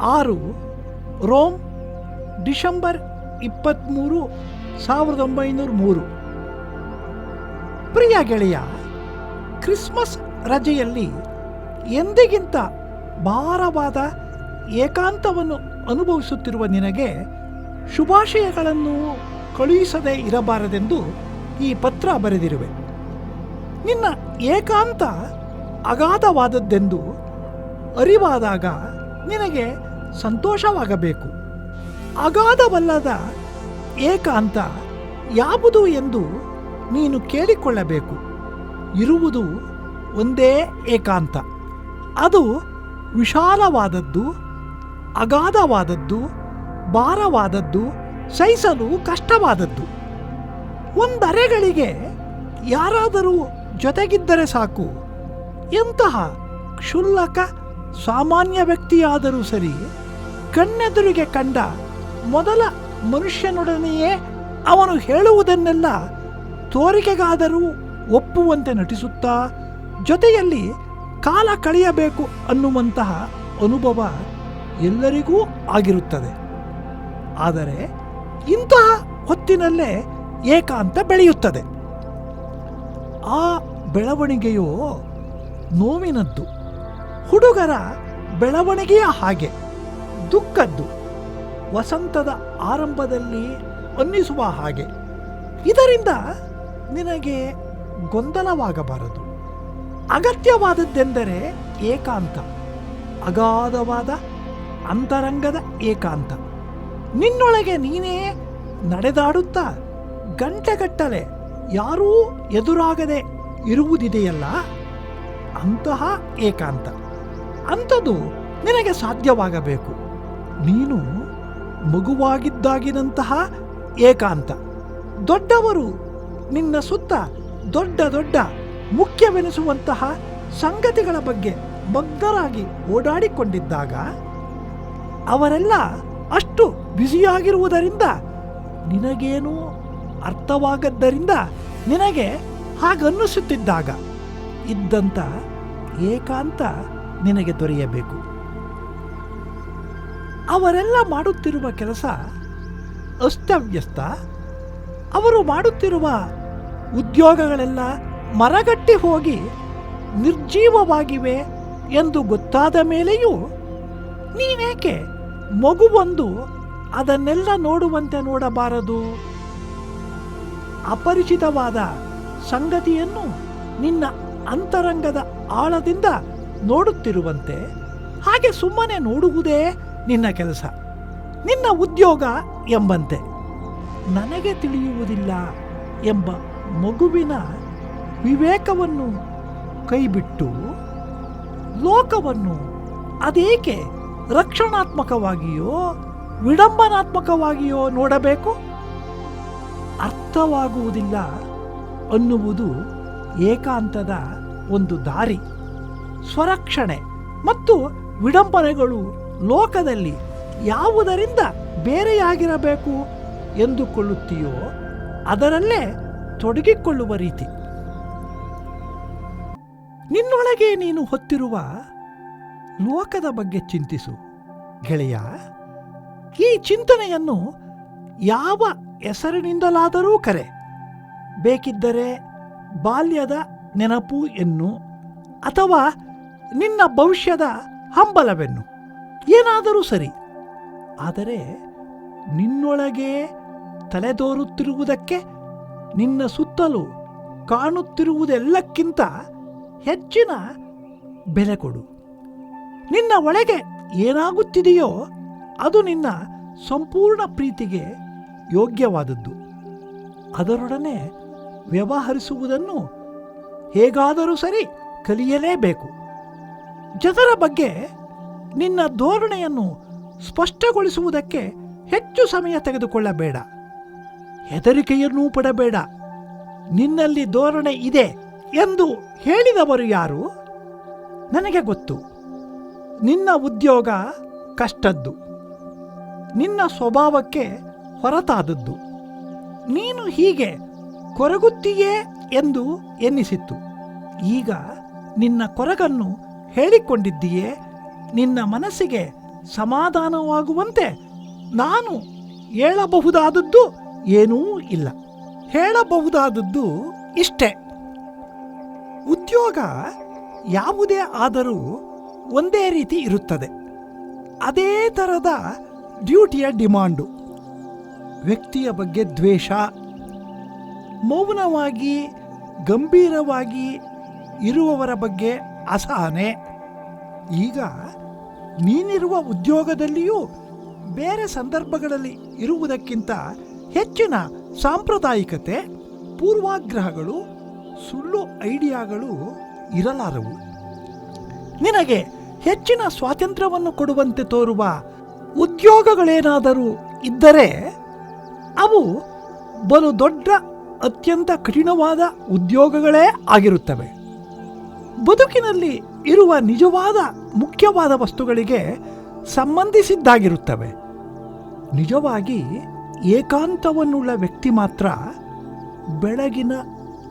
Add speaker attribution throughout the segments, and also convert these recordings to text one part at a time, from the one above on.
Speaker 1: ಆರು, Rome, December ಇಪ್ಪತ್ತ್ಮೂರು ಸಾವಿರದ ಒಂಬೈನೂರ ಮೂರು. ಪ್ರಿಯ ಗೆಳೆಯ, ಕ್ರಿಸ್ಮಸ್ ರಜೆಯಲ್ಲಿ ಎಂದಿಗಿಂತ ಭಾರವಾದ ಏಕಾಂತವನ್ನು ಅನುಭವಿಸುತ್ತಿರುವ ನಿನಗೆ ಶುಭಾಶಯಗಳನ್ನು ಕಳುಹಿಸದೇ ಇರಬಾರದೆಂದು ಈ ಪತ್ರ ಬರೆದಿರುವೆ. ನಿನ್ನ ಏಕಾಂತ ಅಗಾಧವಾದದ್ದೆಂದು ಅರಿವಾದಾಗ ನಿನಗೆ ಸಂತೋಷವಾಗಬೇಕು. ಅಗಾಧವಲ್ಲದ ಏಕಾಂತ ಯಾವುದು ಎಂದು ನೀನು ಕೇಳಿಕೊಳ್ಳಬೇಕು. ಇರುವುದು ಒಂದೇ ಏಕಾಂತ. ಅದು ವಿಶಾಲವಾದದ್ದು, ಅಗಾಧವಾದದ್ದು, ಭಾರವಾದದ್ದು, ಸಹಿಸಲು ಕಷ್ಟವಾದದ್ದು. ಒಂದರೆಗಳಿಗೆ ಯಾರಾದರೂ ಜೊತೆಗಿದ್ದರೆ ಸಾಕು. ಎಂತಹ ಕ್ಷುಲ್ಲಕ ಸಾಮಾನ್ಯ ವ್ಯಕ್ತಿಯಾದರೂ ಸರಿ ಕಣ್ಣೆದುರಿಗೆ ಕಂಡ ಮೊದಲ ಮನುಷ್ಯನೊಡನೆಯೇ ಅವನು ಹೇಳುವುದನ್ನೆಲ್ಲ ತೋರಿಕೆಗಾದರೂ ಒಪ್ಪುವಂತೆ ನಟಿಸುತ್ತಾ ಜೊತೆಯಲ್ಲಿ ಕಾಲ ಕಳೆಯಬೇಕು ಅನ್ನುವಂತಹ ಅನುಭವ ಎಲ್ಲರಿಗೂ ಆಗಿರುತ್ತದೆ. ಆದರೆ ಇಂತಹ ಹೊತ್ತಿನಲ್ಲೇ ಏಕಾಂತ ಬೆಳೆಯುತ್ತದೆ. ಆ ಬೆಳವಣಿಗೆಯು ನೋವಿನದ್ದು. ಹುಡುಗರ ಬೆಳವಣಿಗೆಯ ಹಾಗೆ ದುಃಖದ್ದು ವಸಂತದ ಆರಂಭದಲ್ಲಿ ಅನ್ನಿಸುವ ಹಾಗೆ. ಇದರಿಂದ ನಿನಗೆ ಗೊಂದಲವಾಗಬಾರದು. ಅಗತ್ಯವಾದದ್ದೆಂದರೆ ಏಕಾಂತ, ಅಗಾಧವಾದ ಅಂತರಂಗದ ಏಕಾಂತ. ನಿನ್ನೊಳಗೆ ನೀನೇ ನಡೆದಾಡುತ್ತಾ ಗಂಟೆಗಟ್ಟಲೆ ಯಾರೂ ಎದುರಾಗದೆ ಇರುವುದಿದೆಯಲ್ಲ? ಅಂತಹ ಏಕಾಂತ. ಅಂಥದ್ದು ನಿನಗೆ ಸಾಧ್ಯವಾಗಬೇಕು. ನೀನು ಮಗುವಾಗಿದ್ದಾಗಿನಂತಹ ಏಕಾಂತ. ದೊಡ್ಡವರು ನಿನ್ನ ಸುತ್ತ ದೊಡ್ಡ ದೊಡ್ಡ ಮುಖ್ಯವೆನಿಸುವಂತಹ ಸಂಗತಿಗಳ ಬಗ್ಗೆ ಮಗ್ನರಾಗಿ ಓಡಾಡಿಕೊಂಡಿದ್ದಾಗ ಅವರೆಲ್ಲ ಅಷ್ಟು ಬ್ಯುಸಿಯಾಗಿರುವುದರಿಂದ ನಿನಗೇನು ಅರ್ಥವಾಗದ್ದರಿಂದ ನಿನಗೆ ಹಾಗನ್ನಿಸುತ್ತಿದ್ದಾಗ ಇದ್ದಂಥ ಏಕಾಂತ ನಿನಗೆ ದೊರೆಯಬೇಕು. ಅವರೆಲ್ಲ ಮಾಡುತ್ತಿರುವ ಕೆಲಸ ಅಸ್ತವ್ಯಸ್ತ. ಅವರು ಮಾಡುತ್ತಿರುವ ಉದ್ಯೋಗಗಳೆಲ್ಲ ಮರಗಟ್ಟಿ ಹೋಗಿ ನಿರ್ಜೀವವಾಗಿವೆ ಎಂದು ಗೊತ್ತಾದ ಮೇಲೆಯೂ ನೀನೇಕೆ ಮಗುವೊಂದು ಅದನ್ನೆಲ್ಲ ನೋಡುವಂತೆ ನೋಡಬಾರದು? ಅಪರಿಚಿತವಾದ ಸಂಗತಿಯನ್ನು ನಿನ್ನ ಅಂತರಂಗದ ಆಳದಿಂದ ನೋಡುತ್ತಿರುವಂತೆ ಹಾಗೆ ಸುಮ್ಮನೆ ನೋಡುವುದೇ ನಿನ್ನ ಕೆಲಸ, ನಿನ್ನ ಉದ್ಯೋಗ ಎಂಬಂತೆ. ನನಗೆ ತಿಳಿಯುವುದಿಲ್ಲ ಎಂಬ ಮಗುವಿನ ವಿವೇಕವನ್ನು ಕೈಬಿಟ್ಟು ಲೋಕವನ್ನು ಅದೇಕೆ ರಕ್ಷಣಾತ್ಮಕವಾಗಿಯೋ ವಿಡಂಬನಾತ್ಮಕವಾಗಿಯೋ ನೋಡಬೇಕು? ಅರ್ಥವಾಗುವುದಿಲ್ಲ ಅನ್ನುವುದು ಏಕಾಂತದ ಒಂದು ದಾರಿ. ಸ್ವರಕ್ಷಣೆ ಮತ್ತು ವಿಡಂಬನೆಗಳು ಲೋಕದಲ್ಲಿ ಯಾವುದರಿಂದ ಬೇರೆಯಾಗಿರಬೇಕು ಎಂದುಕೊಳ್ಳುತ್ತೀಯೋ ಅದರಲ್ಲೇ ತೊಡಗಿಕೊಳ್ಳುವ ರೀತಿ. ನಿನ್ನೊಳಗೆ ನೀನು ಹೊತ್ತಿರುವ ಲೋಕದ ಬಗ್ಗೆ ಚಿಂತಿಸು, ಗೆಳೆಯ. ಈ ಚಿಂತನೆಯನ್ನು ಯಾವ ಹೆಸರಿನಿಂದಲಾದರೂ ಕರೆ. ಬೇಕಿದ್ದರೆ ಬಾಲ್ಯದ ನೆನಪು ಎನ್ನು, ಅಥವಾ ನಿನ್ನ ಭವಿಷ್ಯದ ಹಂಬಲವೆನ್ನು. ಏನಾದರೂ ಸರಿ. ಆದರೆ ನಿನ್ನೊಳಗೆ ತಲೆದೋರುತ್ತಿರುವುದಕ್ಕೆ ನಿನ್ನ ಸುತ್ತಲೂ ಕಾಣುತ್ತಿರುವುದೆಲ್ಲಕ್ಕಿಂತ ಹೆಚ್ಚಿನ ಬೆಲೆ ಕೊಡು. ನಿನ್ನ ಒಳಗೆ ಏನಾಗುತ್ತಿದೆಯೋ ಅದು ನಿನ್ನ ಸಂಪೂರ್ಣ ಪ್ರೀತಿಗೆ ಯೋಗ್ಯವಾದದ್ದು. ಅದರೊಡನೆ ವ್ಯವಹರಿಸುವುದನ್ನು ಹೇಗಾದರೂ ಸರಿ ಕಲಿಯಲೇಬೇಕು. ಜನರ ಬಗ್ಗೆ ನಿನ್ನ ಧೋರಣೆಯನ್ನು ಸ್ಪಷ್ಟಗೊಳಿಸುವುದಕ್ಕೆ ಹೆಚ್ಚು ಸಮಯ ತೆಗೆದುಕೊಳ್ಳಬೇಡ. ಹೆದರಿಕೆಯನ್ನೂ ಪಡಬೇಡ. ನಿನ್ನಲ್ಲಿ ಧೋರಣೆ ಇದೆ ಎಂದು ಹೇಳಿದವರು ಯಾರು? ನನಗೆ ಗೊತ್ತು. ನಿನ್ನ ಉದ್ಯೋಗ ಕಷ್ಟದ್ದು. ನಿನ್ನ ಸ್ವಭಾವಕ್ಕೆ ಹೊರತಾದದ್ದು. ನೀನು ಹೀಗೆ ಕೊರಗುತ್ತೀಯೇ ಎಂದು ಎನ್ನಿಸಿತ್ತು. ಈಗ ನಿನ್ನ ಕೊರಗನ್ನು ಹೇಳಿಕೊಂಡಿದ್ದೀಯೇ? ನಿನ್ನ ಮನಸ್ಸಿಗೆ ಸಮಾಧಾನವಾಗುವಂತೆ ನಾನು ಹೇಳಬಹುದಾದದ್ದು ಏನೂ ಇಲ್ಲ. ಹೇಳಬಹುದಾದದ್ದು ಇಷ್ಟೇ. ಉದ್ಯೋಗ ಯಾವುದೇ ಆದರೂ ಒಂದೇ ರೀತಿ ಇರುತ್ತದೆ. ಅದೇ ಥರದ ಡ್ಯೂಟಿಯ ಡಿಮಾಂಡು. ವ್ಯಕ್ತಿಯ ಬಗ್ಗೆ ದ್ವೇಷ, ಮೌನವಾಗಿ, ಗಂಭೀರವಾಗಿ ಇರುವವರ ಬಗ್ಗೆ ಅಸಹನೆ ಈಗ ನೀನಿರುವ ಉದ್ಯೋಗದಲ್ಲಿಯೂ ಬೇರೆ ಸಂದರ್ಭಗಳಲ್ಲಿ ಇರುವುದಕ್ಕಿಂತ ಹೆಚ್ಚಿನ ಸಾಂಪ್ರದಾಯಿಕತೆ, ಪೂರ್ವಾಗ್ರಹಗಳು, ಸುಳ್ಳು ಐಡಿಯಾಗಳು ಇರಲಾರವು. ನಿನಗೆ ಹೆಚ್ಚಿನ ಸ್ವಾತಂತ್ರ್ಯವನ್ನು ಕೊಡುವಂತೆ ತೋರುವ ಉದ್ಯೋಗಗಳೇನಾದರೂ ಇದ್ದರೆ ಅವು ಬಲು ದೊಡ್ಡ, ಅತ್ಯಂತ ಕಠಿಣವಾದ ಉದ್ಯೋಗಗಳೇ ಆಗಿರುತ್ತವೆ. ಬದುಕಿನಲ್ಲಿ ಇರುವ ನಿಜವಾದ ಮುಖ್ಯವಾದ ವಸ್ತುಗಳಿಗೆ ಸಂಬಂಧಿಸಿದ್ದಾಗಿರುತ್ತವೆ. ನಿಜವಾಗಿ ಏಕಾಂತವನ್ನುಳ್ಳ ವ್ಯಕ್ತಿ ಮಾತ್ರ ಬೆಳಗಿನ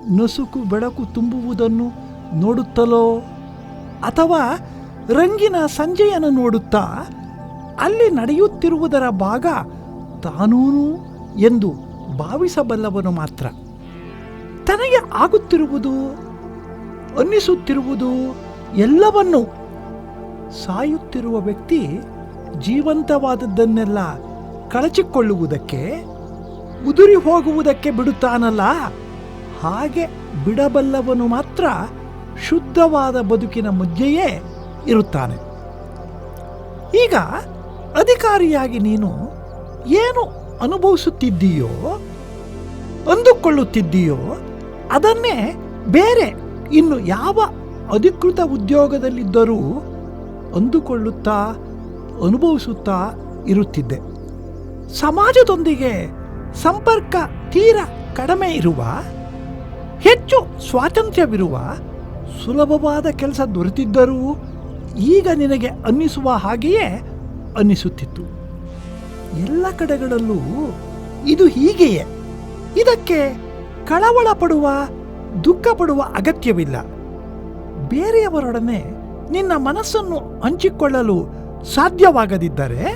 Speaker 1: ನಸುಕು ಬೆಳಕು ತುಂಬುವುದನ್ನು ನೋಡುತ್ತಲೋ ಅಥವಾ ರಂಗಿನ ಸಂಜೆಯನ್ನು ನೋಡುತ್ತಾ ಅಲ್ಲಿ ನಡೆಯುತ್ತಿರುವುದರ ಭಾಗ ತಾನೂನು ಎಂದು ಭಾವಿಸಬಲ್ಲವನು ಮಾತ್ರ. ತನಗೆ ಆಗುತ್ತಿರುವುದು ಅನ್ನಿಸುತ್ತಿರುವುದು ಎಲ್ಲವನ್ನು ಸಾಯುತ್ತಿರುವ ವ್ಯಕ್ತಿ ಜೀವಂತವಾದದ್ದನ್ನೆಲ್ಲ ಕಳಚಿಕೊಳ್ಳುವುದಕ್ಕೆ, ಉದುರಿ ಹೋಗುವುದಕ್ಕೆ ಬಿಡುತ್ತಾನಲ್ಲ? ಹಾಗೆ ಬಿಡಬಲ್ಲವನು ಮಾತ್ರ ಶುದ್ಧವಾದ ಬದುಕಿನ ಮಧ್ಯೆಯೇ ಇರುತ್ತಾನೆ. ಈಗ ಅಧಿಕಾರಿಯಾಗಿ ನೀನು ಏನು ಅನುಭವಿಸುತ್ತಿದ್ದೀಯೋ, ಅಂದುಕೊಳ್ಳುತ್ತಿದ್ದೀಯೋ, ಅದನ್ನೇ ಬೇರೆ ಇನ್ನು ಯಾವ ಅಧಿಕೃತ ಉದ್ಯೋಗದಲ್ಲಿದ್ದರೂ ಅಂದುಕೊಳ್ಳುತ್ತಾ, ಅನುಭವಿಸುತ್ತಾ ಇರುತ್ತಿದ್ದೆ. ಸಮಾಜದೊಂದಿಗೆ ಸಂಪರ್ಕ ತೀರ ಕಡಿಮೆ ಇರುವ, ಹೆಚ್ಚು ಸ್ವಾತಂತ್ರ್ಯವಿರುವ, ಸುಲಭವಾದ ಕೆಲಸ ದೊರೆತಿದ್ದರೂ ಈಗ ನಿನಗೆ ಅನ್ನಿಸುವ ಹಾಗೆಯೇ ಅನ್ನಿಸುತ್ತಿತ್ತು. ಎಲ್ಲ ಕಡೆಗಳಲ್ಲೂ ಇದು ಹೀಗೆಯೇ. ಇದಕ್ಕೆ ಕಳವಳ ಪಡುವ ದುಃಖ ಪಡುವ ಅಗತ್ಯವಿಲ್ಲ. ಬೇರೆಯವರೊಡನೆ ನಿನ್ನ ಮನಸ್ಸನ್ನು ಹಂಚಿಕೊಳ್ಳಲು ಸಾಧ್ಯವಾಗದಿದ್ದರೆ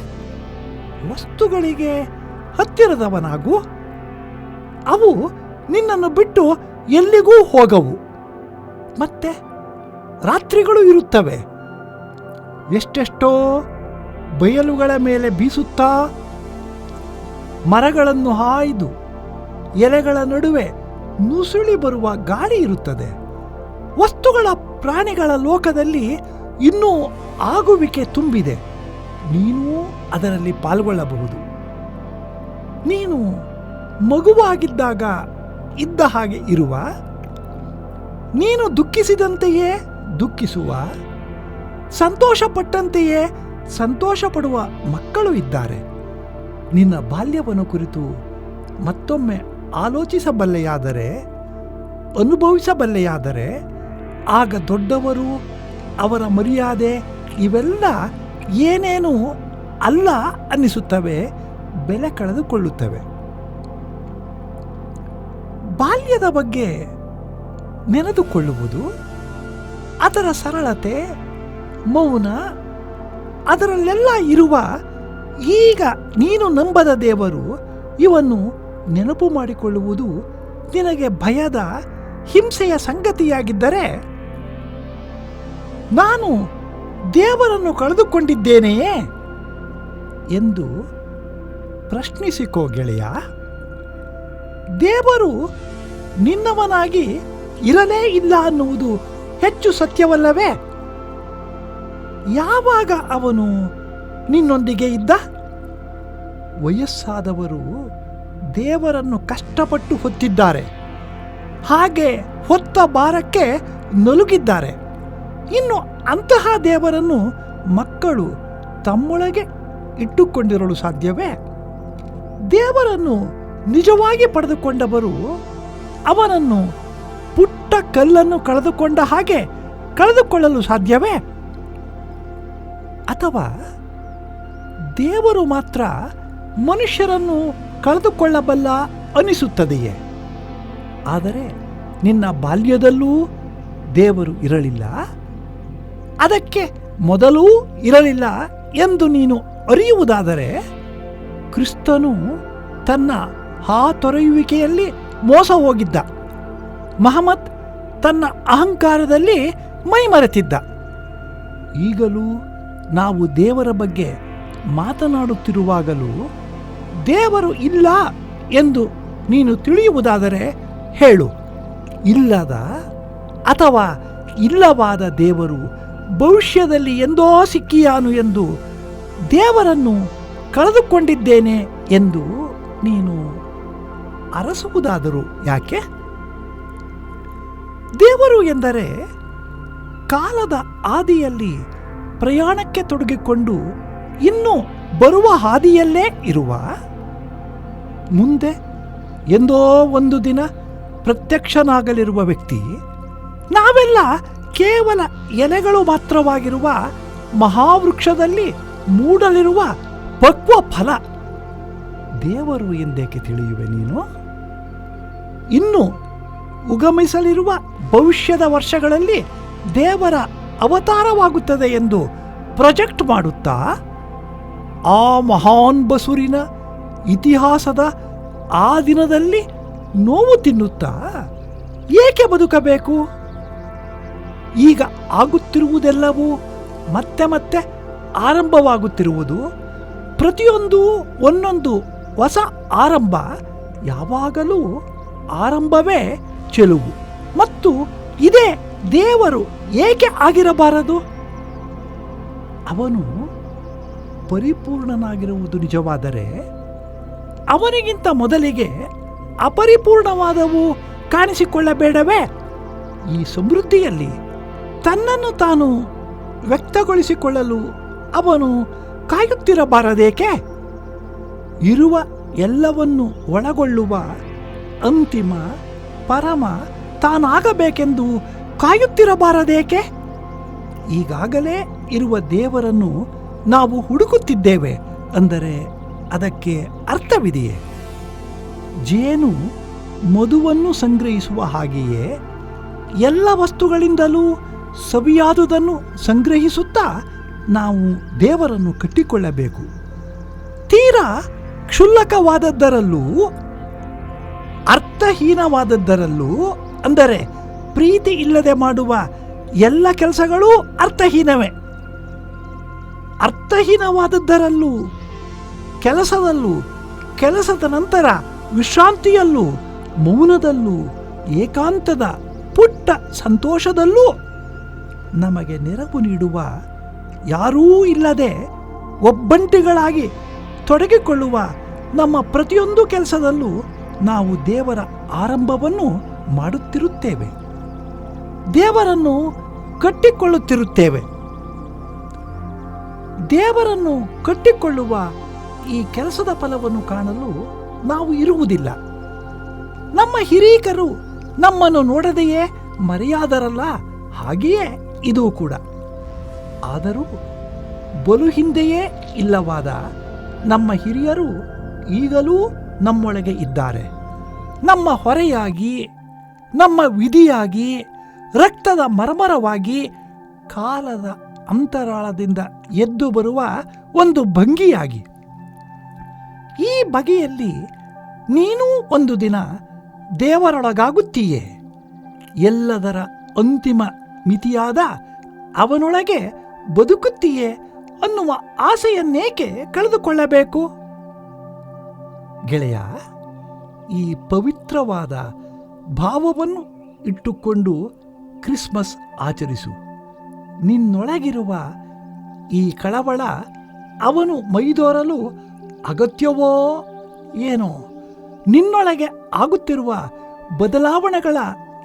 Speaker 1: ವಸ್ತುಗಳಿಗೆ ಹತ್ತಿರದವನಾಗು. ಅವು ನಿನ್ನನ್ನು ಬಿಟ್ಟು ಎಲ್ಲಿಗೂ ಹೋಗವು. ಮತ್ತೆ ರಾತ್ರಿಗಳು ಇರುತ್ತವೆ. ಎಷ್ಟೆಷ್ಟೋ ಬಯಲುಗಳ ಮೇಲೆ ಬೀಸುತ್ತಾ ಮರಗಳನ್ನು ಹಾಯ್ದು ಎಲೆಗಳ ನಡುವೆ ನುಸುಳಿ ಬರುವ ಗಾಳಿ ಇರುತ್ತದೆ. ವಸ್ತುಗಳ ಪ್ರಾಣಿಗಳ ಲೋಕದಲ್ಲಿ ಇನ್ನೂ ಆಗುವಿಕೆ ತುಂಬಿದೆ. ನೀನೂ ಅದರಲ್ಲಿ ಪಾಲ್ಗೊಳ್ಳಬಹುದು. ನೀನು ಮಗುವಾಗಿದ್ದಾಗ ಇದ್ದ ಹಾಗೆ ಇರುವ. ನೀನು ದುಃಖಿಸಿದಂತೆಯೇ ದುಃಖಿಸುವ. ಸಂತೋಷಪಟ್ಟಂತೆಯೇ ಸಂತೋಷ ಪಡುವ ಮಕ್ಕಳು ಇದ್ದಾರೆ. ನಿನ್ನ ಬಾಲ್ಯವನ್ನು ಕುರಿತು ಮತ್ತೊಮ್ಮೆ ಆಲೋಚಿಸಬಲ್ಲೆಯಾದರೆ, ಅನುಭವಿಸಬಲ್ಲೆಯಾದರೆ, ಆಗ ದೊಡ್ಡವರು, ಅವರ ಮರ್ಯಾದೆ ಇವೆಲ್ಲ ಏನೇನು ಅಲ್ಲ ಅನ್ನಿಸುತ್ತವೆ, ಬೆಲೆ ಕಳೆದುಕೊಳ್ಳುತ್ತವೆ. ಬಾಲ್ಯದ ಬಗ್ಗೆ ನೆನೆದುಕೊಳ್ಳುವುದು, ಅದರ ಸರಳತೆ, ಮೌನ, ಅದರಲ್ಲೆಲ್ಲ ಇರುವ ಈಗ ನೀನು ನಂಬದ ದೇವರು ಇವನ್ನು ನೆನಪು ಮಾಡಿಕೊಳ್ಳುವುದು ನಿನಗೆ ಭಯದ ಹಿಂಸೆಯ ಸಂಗತಿಯಾಗಿದ್ದರೆ ನಾನು ದೇವರನ್ನು ಕಳೆದುಕೊಂಡಿದ್ದೇನೆಯೇ ಎಂದು ಪ್ರಶ್ನಿಸಿಕೋ ಗೆಳೆಯ. ದೇವರು ನಿನ್ನವನಾಗಿ ಇರಲೇ ಇಲ್ಲ ಅನ್ನುವುದು ಹೆಚ್ಚು ಸತ್ಯವಲ್ಲವೇ? ಯಾವಾಗ ಅವನು ನಿನ್ನೊಂದಿಗೆ ಇದ್ದ? ವಯಸ್ಸಾದವರು ದೇವರನ್ನು ಕಷ್ಟಪಟ್ಟು ಹೊತ್ತಿದ್ದಾರೆ. ಹಾಗೆ ಹೊತ್ತ ಭಾರಕ್ಕೆ ನಲುಗಿದ್ದಾರೆ. ಇನ್ನು ಅಂತಹ ದೇವರನ್ನು ಮಕ್ಕಳು ತಮ್ಮೊಳಗೆ ಇಟ್ಟುಕೊಂಡಿರಲು ಸಾಧ್ಯವೇ? ದೇವರನ್ನು ನಿಜವಾಗಿ ಪಡೆದುಕೊಂಡವರು ಅವನನ್ನು ಪುಟ್ಟ ಕಲ್ಲನ್ನು ಕಳೆದುಕೊಂಡ ಹಾಗೆ ಕಳೆದುಕೊಳ್ಳಲು ಸಾಧ್ಯವೇ? ಅಥವಾ ದೇವರು ಮಾತ್ರ ಮನುಷ್ಯರನ್ನು ಕಳೆದುಕೊಳ್ಳಬಲ್ಲ ಅನಿಸುತ್ತದೆಯೇ? ಆದರೆ ನಿನ್ನ ಬಾಲ್ಯದಲ್ಲೂ ದೇವರು ಇರಲಿಲ್ಲ? ಅದಕ್ಕೆ ಮೊದಲೂ ಇರಲಿಲ್ಲ ಎಂದು ನೀನು ಅರಿಯುವುದಾದರೆ ಕ್ರಿಸ್ತನು ತನ್ನ ಆ ತೊರೆಯುವಿಕೆಯಲ್ಲಿ ಮೋಸ ಹೋಗಿದ್ದ. ಮಹಮ್ಮದ್ ತನ್ನ ಅಹಂಕಾರದಲ್ಲಿ ಮೈಮರೆತಿದ್ದ. ಈಗಲೂ ನಾವು ದೇವರ ಬಗ್ಗೆ ಮಾತನಾಡುತ್ತಿರುವಾಗಲೂ ದೇವರು ಇಲ್ಲ ಎಂದು ನೀನು ತಿಳಿಯುವುದಾದರೆ ಹೇಳು. ಇಲ್ಲದ ಅಥವಾ ಇಲ್ಲವಾದ ದೇವರು ಭವಿಷ್ಯದಲ್ಲಿ ಎಂದೋ ಸಿಕ್ಕಿಯಾನು ಎಂದು ದೇವರನ್ನು ಕಳೆದುಕೊಂಡಿದ್ದೇನೆ ಎಂದು ನೀನು ಅರಸುವುದಾದರೂ ಯಾಕೆ? ದೇವರು ಎಂದರೆ ಕಾಲದ ಆದಿಯಲ್ಲಿ ಪ್ರಯಾಣಕ್ಕೆ ತೊಡಗಿಕೊಂಡು ಇನ್ನು ಬರುವ ಹಾದಿಯಲ್ಲೇ ಇರುವ ಮುಂದೆ ಎಂದೋ ಒಂದು ದಿನ ಪ್ರತ್ಯಕ್ಷನಾಗಲಿರುವ ವ್ಯಕ್ತಿ, ನಾವೆಲ್ಲ ಕೇವಲ ಎಲೆಗಳು ಮಾತ್ರವಾಗಿರುವ ಮಹಾವೃಕ್ಷದಲ್ಲಿ ಮೂಡಲಿರುವ ಪಕ್ವ ಫಲ ದೇವರು ಎಂದೇಕೆ ತಿಳಿಯುವೆ ನೀನು? ಇನ್ನು ಉಗಮಿಸಲಿರುವ ಭವಿಷ್ಯದ ವರ್ಷಗಳಲ್ಲಿ ದೇವರ ಅವತಾರವಾಗುತ್ತದೆ ಎಂದು ಪ್ರೊಜೆಕ್ಟ್ ಮಾಡುತ್ತಾ, ಆ ಮಹಾನ್ ಬಸುರಿನ ಇತಿಹಾಸದ ಆ ದಿನದಲ್ಲಿ ನೋವು ತಿನ್ನುತ್ತಾ? ಏಕೆ ಬದುಕಬೇಕು? ಈಗ ಆಗುತ್ತಿರುವುದೆಲ್ಲವೂ ಮತ್ತೆ ಮತ್ತೆ ಆರಂಭವಾಗುತ್ತಿರುವುದು? ಪ್ರತಿಯೊಂದು ಒಂದೊಂದು ಹೊಸ ಆರಂಭ ಯಾವಾಗಲೂ ಆರಂಭವೇ ಚೆಲುವು. ಮತ್ತು ಇದೇ ದೇವರು ಏಕೆ ಆಗಿರಬಾರದು? ಅವನು ಪರಿಪೂರ್ಣನಾಗಿರುವುದು ನಿಜವಾದರೆ ಅವನಿಗಿಂತ ಮೊದಲಿಗೆ ಅಪರಿಪೂರ್ಣವಾದವು ಕಾಣಿಸಿಕೊಳ್ಳಬೇಡವೇ? ಈ ಸಮೃದ್ಧಿಯಲ್ಲಿ ತನ್ನನ್ನು ತಾನು ವ್ಯಕ್ತಗೊಳಿಸಿಕೊಳ್ಳಲು ಅವನು ಕಾಯುತ್ತಿರಬಾರದೇಕೆ? ಇರುವ ಎಲ್ಲವನ್ನು ಒಳಗೊಳ್ಳುವ ಅಂತಿಮ ಪರಮ ತಾನಾಗಬೇಕೆಂದು ಕಾಯುತ್ತಿರಬಾರದೇಕೆ? ಈಗಾಗಲೇ ಇರುವ ದೇವರನ್ನು ನಾವು ಹುಡುಕುತ್ತಿದ್ದೇವೆ ಅಂದರೆ ಅದಕ್ಕೆ ಅರ್ಥವಿದೆಯೇ? ಜೇನು ಮಧುವನ್ನು ಸಂಗ್ರಹಿಸುವ ಹಾಗೆಯೇ ಎಲ್ಲ ವಸ್ತುಗಳಿಂದಲೂ ಸವಿಯಾದುದನ್ನು ಸಂಗ್ರಹಿಸುತ್ತಾ ನಾವು ದೇವರನ್ನು ಕಟ್ಟಿಕೊಳ್ಳಬೇಕು. ತೀರಾ ಕ್ಷುಲ್ಲಕವಾದದ್ದರಲ್ಲೂ, ಅರ್ಥಹೀನವಾದದ್ದರಲ್ಲೂ, ಅಂದರೆ ಪ್ರೀತಿ ಇಲ್ಲದೆ ಮಾಡುವ ಎಲ್ಲ ಕೆಲಸಗಳೂ ಅರ್ಥಹೀನವೇ. ಅರ್ಥಹೀನವಾದದ್ದರಲ್ಲೂ ಕೆಲಸದಲ್ಲೂ, ಕೆಲಸದ ನಂತರ ವಿಶ್ರಾಂತಿಯಲ್ಲೂ, ಮೌನದಲ್ಲೂ, ಏಕಾಂತದ ಪುಟ್ಟ ಸಂತೋಷದಲ್ಲೂ ನಮಗೆ ನೆರವು ನೀಡುವ ಯಾರೂ ಇಲ್ಲದೆ ಒಬ್ಬಂಟಿಗಳಾಗಿ ತೊಡಗಿಕೊಳ್ಳುವ ನಮ್ಮ ಪ್ರತಿಯೊಂದು ಕೆಲಸದಲ್ಲೂ ನಾವು ದೇವರ ಆರಂಭವನ್ನು ಮಾಡುತ್ತಿರುತ್ತೇವೆ. ದೇವರನ್ನು ಕಟ್ಟಿಕೊಳ್ಳುತ್ತಿರುತ್ತೇವೆ. ದೇವರನ್ನು ಕಟ್ಟಿಕೊಳ್ಳುವ ಈ ಕೆಲಸದ ಫಲವನ್ನು ಕಾಣಲು ನಾವು ಇರುವುದಿಲ್ಲ. ನಮ್ಮ ಹಿರೀಕರು ನಮ್ಮನ್ನು ನೋಡದೆಯೇ ಮರೆಯಾದರಲ್ಲ, ಹಾಗೆಯೇ ಇದು ಕೂಡ. ಆದರೂ ಬಲು ಹಿಂದೆಯೇ ಇಲ್ಲವಾದ ನಮ್ಮ ಹಿರಿಯರು ಈಗಲೂ ನಮ್ಮೊಳಗೆ ಇದ್ದಾರೆ. ನಮ್ಮ ಹೊರೆಯಾಗಿ, ನಮ್ಮ ವಿಧಿಯಾಗಿ, ರಕ್ತದ ಮರಮರವಾಗಿ, ಕಾಲದ ಅಂತರಾಳದಿಂದ ಎದ್ದು ಬರುವ ಒಂದು ಭಂಗಿಯಾಗಿ. ಬಗೆಯಲ್ಲಿ ನೀನೂ ಒಂದು ದಿನ ದೇವರೊಳಗಾಗುತ್ತೀಯೇ. ಎಲ್ಲದರ ಅಂತಿಮ ಮಿತಿಯಾದ ಅವನೊಳಗೆ ಬದುಕುತ್ತೀಯೇ ಅನ್ನುವ ಆಸೆಯನ್ನೇಕೆ ಕಳೆದುಕೊಳ್ಳಬೇಕು? ಗೆಳೆಯ, ಈ ಪವಿತ್ರವಾದ ಭಾವವನ್ನು ಇಟ್ಟುಕೊಂಡು ಕ್ರಿಸ್ಮಸ್ ಆಚರಿಸು. ನಿನ್ನೊಳಗಿರುವ ಈ ಕಳವಳ ಅವನು ಮೈದೋರಲು ಅಗತ್ಯವೋ ಏನೋ? ನಿನ್ನೊಳಗೆ ಆಗುತ್ತಿರುವ ಬದಲಾವಣೆಗಳ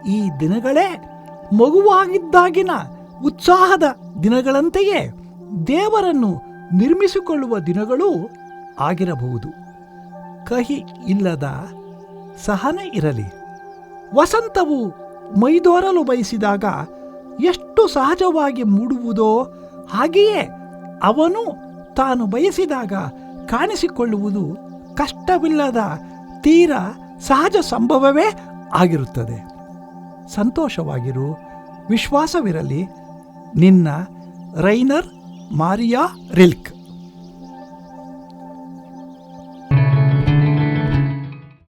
Speaker 1: ಈ ದಿನಗಳೇ ಮಗುವಾಗಿದ್ದಾಗಿನ ಉತ್ಸಾಹದ ದಿನಗಳಂತೆಯೇ ದೇವರನ್ನು ನಿರ್ಮಿಸಿಕೊಳ್ಳುವ ದಿನಗಳೂ ಆಗಿರಬಹುದು. ಕಹಿ ಇಲ್ಲದ ಸಹನೆ ಇರಲಿ. ವಸಂತವು ಮೈದೋರಲು ಬಯಸಿದಾಗ ಎಷ್ಟು ಸಹಜವಾಗಿ ಮೂಡುವುದೋ ಹಾಗೆಯೇ ಅವನು ತಾನು ಬಯಸಿದಾಗ ಕಾಣಿಸಿಕೊಳ್ಳುವುದು ಕಷ್ಟವಿಲ್ಲದ ತೀರ ಸಹಜ ಸಂಭವವೇ ಆಗಿರುತ್ತದೆ. ಸಂತೋಷವಾಗಿರು ವಿಶ್ವಾಸವಿರಲಿ. ನಿನ್ನ ರೈನರ್ ಮಾರಿಯಾ ರಿಲ್ಕ್.